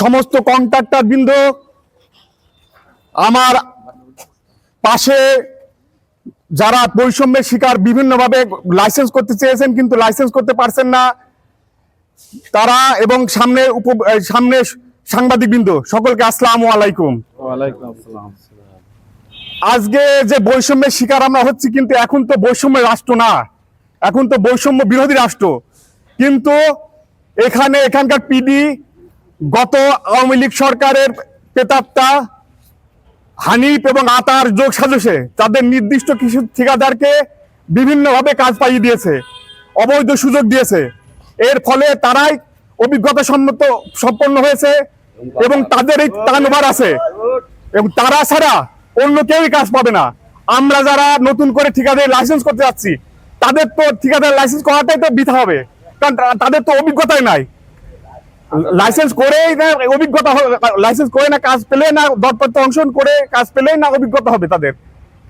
সমস্ত কন্ট্রাক্টর বৃন্দ আমার পাশে যারা বৈষম্যের শিকার বিভিন্নভাবে লাইসেন্স করতে চেয়েছেন কিন্তু লাইসেন্স করতে পারছেন না তারা এবং সামনে উপ সামনে সাংবাদিক বৃন্দ সকলকে আসসালামু আলাইকুম। ওয়ালাইকুম আসসালাম। আজকে যে বৈষম্যের শিকার আমরা হচ্ছি কিন্তু এখন তো বৈষম্য রাষ্ট্র না এখন তো বৈষম্য বিরোধী রাষ্ট্র কিন্তু এখানে এখানকার পিডি আওয়ামী লীগ সরকারের পেতাত্তা হানিফ এবং আতার যোগ সাজসে তাদের নির্দিষ্ট কিছু ঠিকাদারকে বিভিন্নভাবে কাজ পাইয়ে দিয়েছে, অবৈধ সুযোগ দিয়েছে। এর ফলে তারাই অভিজ্ঞতা সম্মত সম্পন্ন হয়েছে এবং তাদের এই টার্নওভার আছে। এবং তারা ছাড়া অন্য কেউই কাজ পাবে না। আমরা যারা নতুন করে ঠিকাদার লাইসেন্স করতে যাচ্ছি, তাদের তো ঠিকাদার লাইসেন্স করাটাই তো বৃথা হবে। কারণ তাদের তো অভিজ্ঞতাই নাই। লাইসেন্স করেই না অভিজ্ঞতা লাইসেন্স করে না, কাজ পেলে না, দরপত্র অংশগ্রহণ করে কাজ পেলেই না, অভিজ্ঞতা হবে তাদের।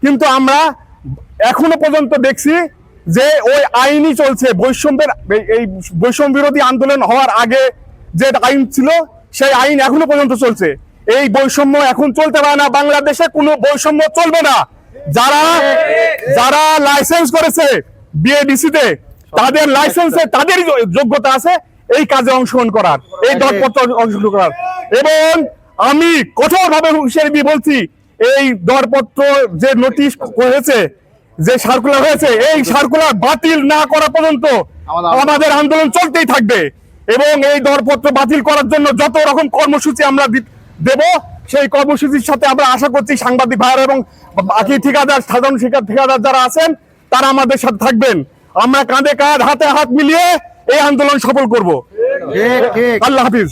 কিন্তু আমরা এখনও পর্যন্ত দেখছি যে ওই আইনই চলছে। বৈষম্যের, এই- বৈষম্য বিরোধী আন্দোলন হওয়ার আগে যে আইন ছিল, সেই আইন এখনও পর্যন্ত চলছে। এই বৈষম্য এখন চলতে পারে না। বাংলাদেশে কোনো বৈষম্য চলবে না। যারা যারা লাইসেন্স করেছে বিএডিসি তে, তাদের লাইসেন্সে তাদেরই যো- যোগ্যতা আছে। এই কাজে অংশগ্রহণ করার এই দরপত্র অংশগ্রহণ করার। এবং আমি কঠোরভাবে হুঁশিয়ারি দিয়ে বলছি এই দরপত্র যে নোটিশ হয়েছে যে সার্কুলার হয়েছে এই সার্কুলার বাতিল না করা পর্যন্ত আমাদের- আন্দোলন। চলতেই থাকবে। এবং এই দরপত্র বাতিল করার জন্য যত রকম কর্মসূচি আমরা দেব সেই কর্মসূচির সাথে আমরা আশা করছি সাংবাদিক ভাইয়েরা এবং বাকি ঠিকাদার সাধারণ শিক্ষার ঠিকাদার যারা আছেন তারা আমাদের সাথে থাকবেন। আমরা কাঁধে কাঁধ হাতে হাত মিলিয়ে এই আন্দোলন সফল করব। আল্লাহ হাফিজ।